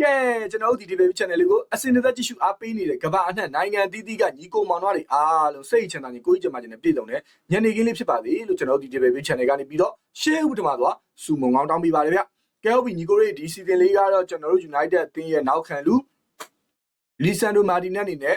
ကဲကျွန်တော်တို့ဒီ debate channel လေးကိုအစင်သက်ကြည့်ရှုအားပေးနေတဲ့ကမ္ဘာအနှံ့နိုင်ငံအသီးသီးကညီကိုမောင်နှမတွေအားလုံးစိတ်ချမ်းသာနေကိုကြီးကျမချင်းနဲ့ပြည့်စုံတဲ့ညနေခင်းလေးဖြစ်ပါသေးလို့ကျွန်တော်တို့ဒီ debate channel ကနေပြီးတော့ရှေးဥပဒမာသွားစူမုံကောင်းတောင်းပေးပါတယ်ဗျကဲဟုတ်ပြီညီကိုတို့ဒီ season လေးကတော့ကျွန်တော်တို့ United အသင်းရဲ့နောက်ခံလူလီဆန်ဒိုမာတီနက်အနေနဲ့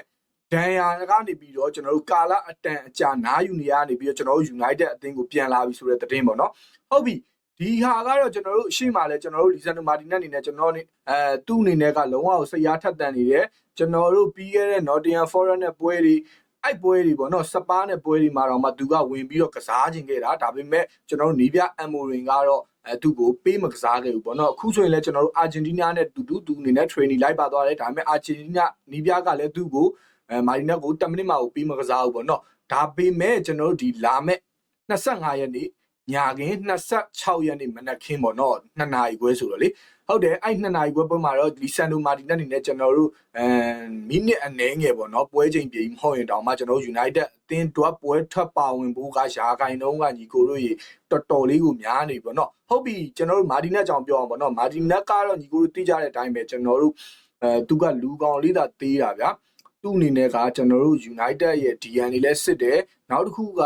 ဒန်ယာကနေပြီးတော့ကျွန်တော်တို့ကာလာအတန်အကြာနားယူနေရနေပြီးတော့ကျွန်တော်တို့ United အသင်းကိုပြန်လာပြီဆိုတဲ့သတင်းပေါ့နော်ဟုတ်ပြီ ဒီဟာကတော့ကျွန်တော်တို့ရှေ့မှာလဲကျွန်တော်တို့လီဆန်ဒိုမာတီနက်အနေနဲ့ကျွန်တော်နေအဲသူ့အနေနဲ့ကလုံးဝစိတ်အားထက်သန်နေတယ်ကျွန်တော်တို့ပြီးခဲ့တဲ့ Nottingham Forest နဲ့ပွဲတွေအဲ့ပွဲတွေပေါ့နော်စပါးနဲ့ပွဲတွေမှာတော့မှသူကဝင်ပြီးတော့ကစားခြင်းခဲ့တာဒါပေမဲ့ကျွန်တော်တို့နီးပြအမိုရင်ကတော့အဲသူ့ကိုပေးမကစားခဲ့ဘူးပေါ့နော်အခုဆိုရင်လည်းကျွန်တော်တို့အာဂျင်တီးနားနဲ့တူတူသူအနေနဲ့ training လိုက်ပါသွားတယ်ဒါပေမဲ့အာဂျင်တီးနားနီးပြကလည်းသူ့ကိုအဲမာရီနက်ကို10မိနစ်မှကိုပေးမကစားဘူးပေါ့နော်ဒါပေမဲ့ကျွန်တော်တို့ဒီလာမဲ့25ရက်နေ့ ညာခင်း26ရက်နေ့မနက်ခင်းပေါ့နော်2နာရီခွဲဆိုတော့လေဟုတ်တယ်အဲ့2နာရီခွဲပွဲမှာတော့လီဆန်ဒိုမာတီနက်အနေနဲ့ကျွန်တော်တို့အဲမိနစ်အနည်းငယ်ပေါ့နော်ပွဲချိန်ပြေမဟုတ်ရင်တောင်မှကျွန်တော်တို့ United အသင်းတွက်ပွဲထပ်ပါဝင်ဖို့ကရာဂိုင်တုံးကညီကိုတို့ရေတော်တော်လေးကိုများနေပြီပေါ့နော်ဟုတ်ပြီကျွန်တော်တို့မာတီနက်ကြောင်ပြောအောင်ပေါ့နော်မာတီနက်ကတော့ညီကိုတို့သိကြတဲ့အတိုင်းပဲကျွန်တော်တို့အဲသူကလူကောင်လေးသာသေးတာဗျာသူ့အနေနဲ့ကကျွန်တော်တို့ United ရဲ့ DNA လဲစစ်တယ်နောက်တစ်ခုက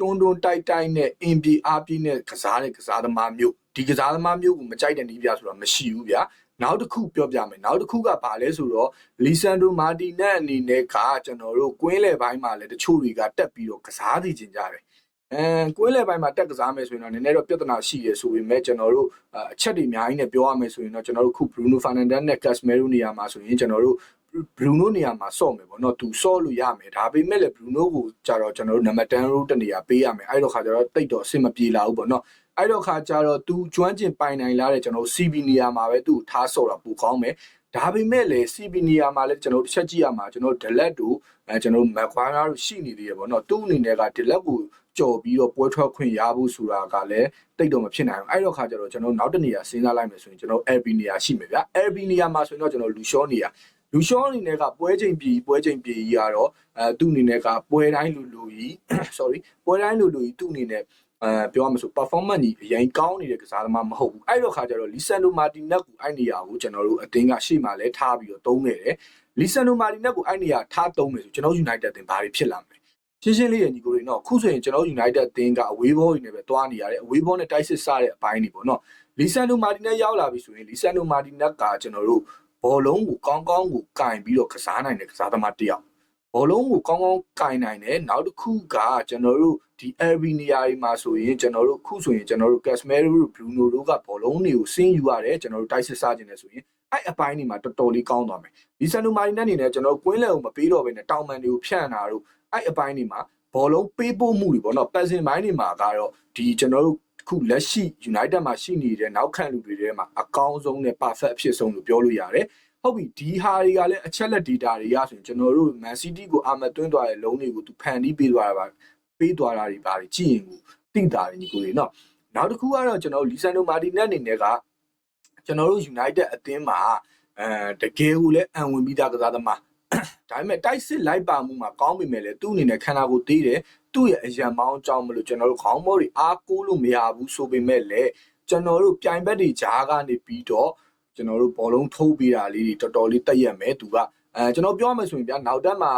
တွန်းတွန်းတိုက်တိုက်နဲ့အင်ပြေအားပြေးနဲ့ကစားတဲ့ကစားသမားမျိုးဒီကစားသမားမျိုးကိုမကြိုက်တဲ့နည်းပြဆိုတာမရှိဘူးဗျာနောက်တစ်ခုပြောပြမယ်နောက်တစ်ခုကဘာလဲဆိုတော့လီဆန်ဒိုမာတီနက်အနေနဲ့ကကျွန်တော်တို့ကွင်းလယ်ပိုင်းမှာလည်းတချို့တွေကတက်ပြီးတော့ကစားသိချင်ကြတယ်အဲကွင်းလယ်ပိုင်းမှာတက်ကစားမယ်ဆိုရင်တော့နည်းနည်းတော့ပြဿနာရှိရဆိုပေမဲ့ကျွန်တော်တို့အချက်တွေအများကြီးနဲ့ပြောရမယ်ဆိုရင်တော့ကျွန်တော်တို့ခု Bruno Fernandes နဲ့ Casemiro နေရာမှာဆိုရင်ကျွန်တော်တို့ Bruno နေရာမှာစော့မယ်ပေါ့နော်သူစော့လို့ရမယ်ဒါပေမဲ့လည်း Bruno ကိုကြတော့ကျွန်တော်တို့နံပါတ်10 row တနေရာပေးရမယ်အဲ့တော့ခါကျတော့တိတ်တော့အဆင်မပြေလာဘူးပေါ့နော်အဲ့တော့ခါကျတော့သူကျွမ်းကျင်ပိုင်နိုင်လာတဲ့ကျွန်တော် CB နေရာမှာပဲသူ့ကိုထားစော့တာပိုကောင်းမယ်ဒါပေမဲ့လည်း CB နေရာမှာလည်းကျွန်တော်တစ်ချက်ကြည့်ရမှာကျွန်တော်ဒလက်တို့အဲကျွန်တော်မက်ခွာရာတို့ရှိနေသေးရပေါ့နော်သူ့အနေနဲ့ကဒလက်ကိုကြော်ပြီးတော့ပွဲထွက်ခွင့်ရဖို့ဆိုတာကလည်းတိတ်တော့မဖြစ်နိုင်ဘူးအဲ့တော့ခါကျတော့ကျွန်တော်နောက်တစ်နေရာစဉ်းစားလိုက်မယ်ဆိုရင်ကျွန်တော် LB နေရာရှိမယ်ဗျာ LB နေရာမှာဆိုရင်တော့ကျွန်တော်လူရှောနေရာ လူရှောအနေနဲ့ကပွဲချိန်ပြည်ပွဲချိန်ပြည်ကြီးကတော့အဲသူ့အနေနဲ့ကပွဲတိုင်းလူလူကြီး sorry ပွဲတိုင်းလူလူကြီးသူ့အနေနဲ့အဲပြောရမလို့ performance ကြီးအရင်ကောင်းနေတဲ့ကစားသမားမဟုတ်ဘူးအဲ့တော့ခါကျတော့လီဆန်ဒိုမာတီနက်ကိုအဲ့နေရာကိုကျွန်တော်တို့အတင်းကရှေ့မှာလဲထားပြီးတော့သုံးနေတယ်လီဆန်ဒိုမာတီနက်ကိုအဲ့နေရာထားသုံးမယ်ဆိုကျွန်တော် United တင်ဘာတွေဖြစ်လာမလဲရှင်းရှင်းလေးရညီကိုတွေနော်ခုဆိုရင်ကျွန်တော် United အတင်းကအဝေးဘောတွေနဲ့ပဲတွားနေရတယ်အဝေးဘောနဲ့တိုက်စစ်စားတဲ့အပိုင်းတွေပေါ့နော်လီဆန်ဒိုမာတီနက်ရောက်လာပြီဆိုရင်လီဆန်ဒိုမာတီနက်ကကျွန်တော်တို့ ဘောလုံးကိုကောင်းကောင်းကိုကင်ပြီးတော့ကစားနိုင်တဲ့ကစားသမားတစ်ယောက်ဘောလုံးကိုကောင်းကောင်းကင်နိုင်တယ်နောက်တစ်ခုကကျွန်တော်တို့ဒီ LB နေရာတွေမှာဆိုရင်ကျွန်တော်တို့ခုဆိုရင်ကျွန်တော်တို့ Casemiro တို့ Bruno တို့ကဘောလုံးတွေကိုဆင်းယူရတယ်ကျွန်တော်တို့တိုက်စစ်စားခြင်းနဲ့ဆိုရင်အဲ့အပိုင်းတွေမှာတော်တော်လေးကောင်းသွားမယ်လီဆန်ဒိုမာရီနက်အနေနဲ့ကျွန်တော်ကွင်းလဲကိုမပေးတော့ဘဲနဲ့တောင်မန်တွေကိုဖြန့်တာတို့အဲ့အပိုင်းတွေမှာဘောလုံးပေးပို့မှုတွေပေါ့နော်ပတ်စင်ပိုင်းတွေမှာကတော့ဒီကျွန်တော်တို့ ခုလက်ရှိ United မှာရှိနေတဲ့နောက်ခံလူတွေထဲမှာအကောင်းဆုံးနဲ့ perfect အဖြစ်ဆုံးလို့ပြောလို့ရတယ်ဟုတ်ပြီဒီဟာတွေကလည်းအချက်လက် data တွေရဆိုရင်ကျွန်တော်တို့ Man City ကိုအာမသွင်းသွားတဲ့လုံးတွေကိုသူဖန်တီးပေးသွားတာပါပေးသွားတာတွေပါကြည့်ရင်ကိုတိတာတွေညီကိုတွေနော်နောက်တစ်ခုကတော့ကျွန်တော်တို့လီဆန်ဒိုမာတီနက်အနေနဲ့ကကျွန်တော်တို့ United အသင်းမှာအဲတကယ်ကိုလည်းအံဝင်ပြီးသားကစားသမား ဒါပေမဲ့တိုက်စစ်လိုက်ပါမှုမှာကောင်းပြီမဲ့လေသူ့အနေနဲ့ခန္ဓာကိုယ်သေးတယ်သူ့ရဲ့အရန်မောင်းအကြောင်းမလို့ကျွန်တော်တို့ခေါင်းမောတွေအားကိုးလို့မရဘူးဆိုပေမဲ့လေကျွန်တော်တို့ပြိုင်ဘက်တွေကြားကနေပြီးတော့ကျွန်တော်တို့ဘောလုံးထိုးပေးတာလေးတွေတော်တော်လေးတက်ရက်မယ်သူကအဲကျွန်တော်ပြောမှဆိုရင်ဗျာနောက်တက်မှာ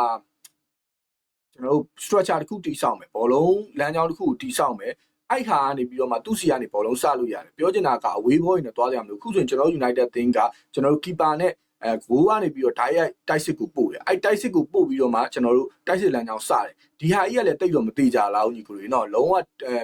ကျွန်တော်တို့ structure တစ်ခုတည်ဆောက်မယ်ဘောလုံးလမ်းကြောင်းတစ်ခုကိုတည်ဆောက်မယ်အဲ့ခါကနေပြီးတော့မှသူ့စီကနေဘောလုံးစလို့ရတယ်ပြောချင်တာကအဝေးဘောတွေနဲ့တွားကြမလို့ခုဆိုရင်ကျွန်တော် United သင်းကကျွန်တော်တို့ keeper နဲ့ အဲဂိုးကနေပြီးတော့ဓာတ်ရိုက်တိုက်စစ်ကိုပို့တယ်အဲ့တိုက်စစ်ကိုပို့ပြီးတော့မှကျွန်တော်တို့တိုက်စစ်လမ်းကြောင်းစတယ်ဒီဟာကြီးကလည်းတိတ်တော့မသေးကြလားဦးညီကိုတွေနော်လုံးဝ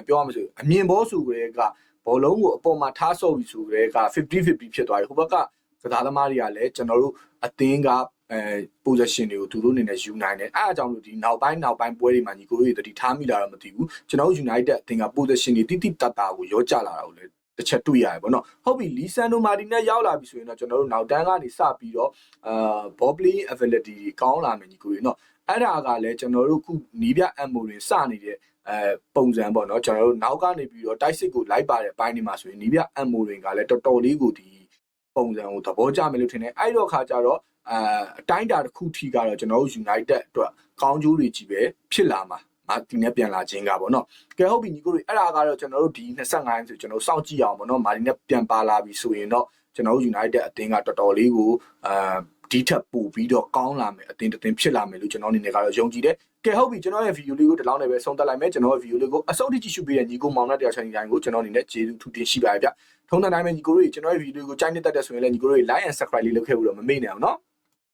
ပြောရမလို့အမြင်ဘောဆိုကြတဲ့ကဘောလုံးကိုအပေါ်မှာထားဆော့ပြီးဆိုကြတဲ့က50 50ဖြစ်သွားတယ်ဟိုဘက်ကကစားသမားတွေကလည်းကျွန်တော်တို့အသင်းကအဲ position တွေကိုသူတို့အနေနဲ့ယူနိုင်တယ်အဲအကြောင်းလို့ဒီနောက်ပိုင်းနောက်ပိုင်းပွဲတွေမှာညီကိုတို့တွေတတိထားမိလာတော့မသိဘူးကျွန်တော်တို့ United အသင်းက position တွေတိတိတတ်တာကိုရောကြလာတာကိုလည်း တစ်ချက်တွေ့ရတယ်ပေါ့နော်ဟုတ်ပြီလီဆန်ဒိုမာတီနဲ့ရောက်လာပြီဆိုရင်တော့ကျွန်တော်တို့နောက်တန်းကနေစပြီးတော့အာ ball play ability တွေကောင်းလာမယ်ညီကိုတွေနော်အဲ့ဒါကလည်းကျွန်တော်တို့ခုနီးပြအမိုတွေစနေတဲ့အဲပုံစံပေါ့နော်ကျွန်တော်တို့နောက်ကနေပြီးတော့တိုက်စစ်ကိုလိုက်ပါတဲ့အပိုင်းတွေမှာဆိုရင်နီးပြအမိုတွေကလည်းတော်တော်လေးကိုဒီပုံစံကိုသဘောကျမယ်လို့ထင်တယ်အဲ့တော့ခါကျတော့အာအတိုင်းတာတစ်ခုထိကတော့ကျွန်တော်တို့ United အတွက်ကောင်းကျိုးတွေကြီးပဲဖြစ်လာမှာ မာတီနဲ့ပြန်လာခြင်းကပေါ့နော်ကဲဟုတ်ပြီညီကိုတွေအဲ့ဒါကတော့ကျွန်တော်တို့ဒီ25ဆိုကျွန်တော်စောင့်ကြည့်အောင်ပေါ့နော်မာတီနဲ့ပြန်ပါလာပြီဆိုရင်တော့ကျွန်တော်တို့ United အသင်းကတော်တော်လေးကိုအာဒီထက်ပိုပြီးတော့ကောင်းလာမယ်အသင်းတစ်သင်းဖြစ်လာမယ်လို့ကျွန်တော်အနေနဲ့ကတော့ယုံကြည်တယ်ကဲဟုတ်ပြီကျွန်တော်ရဲ့ဗီဒီယိုလေးကိုဒီလောက်နဲ့ပဲဆုံးသက်လိုက်မယ်ကျွန်တော်ရဲ့ဗီဒီယိုလေးကိုအဆုံးထိကြည့်ရှုပေးတဲ့ညီကိုမောင်နှက်တရားချန်တိုင်းကိုကျွန်တော်အနေနဲ့ကျေးဇူးထူတင်ရှိပါတယ်ဗျထုံးတဲ့တိုင်းပဲညီကိုတို့ကျွန်တော်ရဲ့ဗီဒီယိုကိုကြိုက်နေတတ်တဲ့ဆိုရင်လည်းညီကိုတို့ like and subscribe လေးလုပ်ခဲ့ဖို့တော့မမေ့နဲ့အောင်နော်